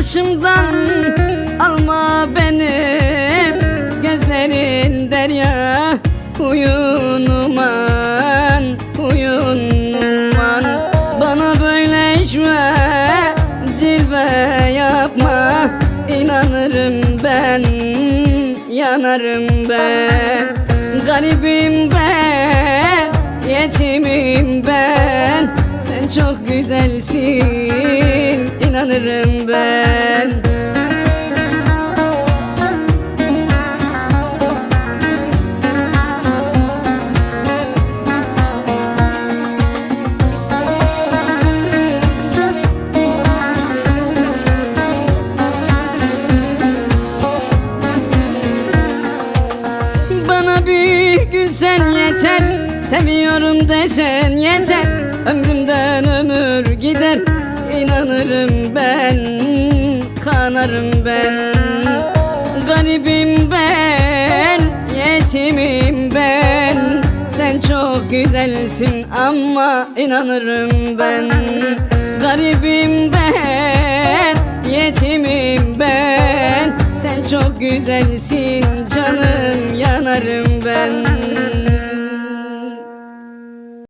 başımdan alma benim Gözlerin derya huyunuman huyunuman Bana böyle işve cilve yapma. İnanırım ben yanarım ben Garibim ben yetimim ben. Sen çok güzelsin inanırım ben Bana bir gülsen yeter Seviyorum desen yeter. Ömrümden ömür İnanırım ben Kanarım ben. Garibim ben Yetimim ben. Sen çok güzelsin ama inanırım ben. Garibim ben Yetimim ben. Sen çok güzelsin canım yanarım ben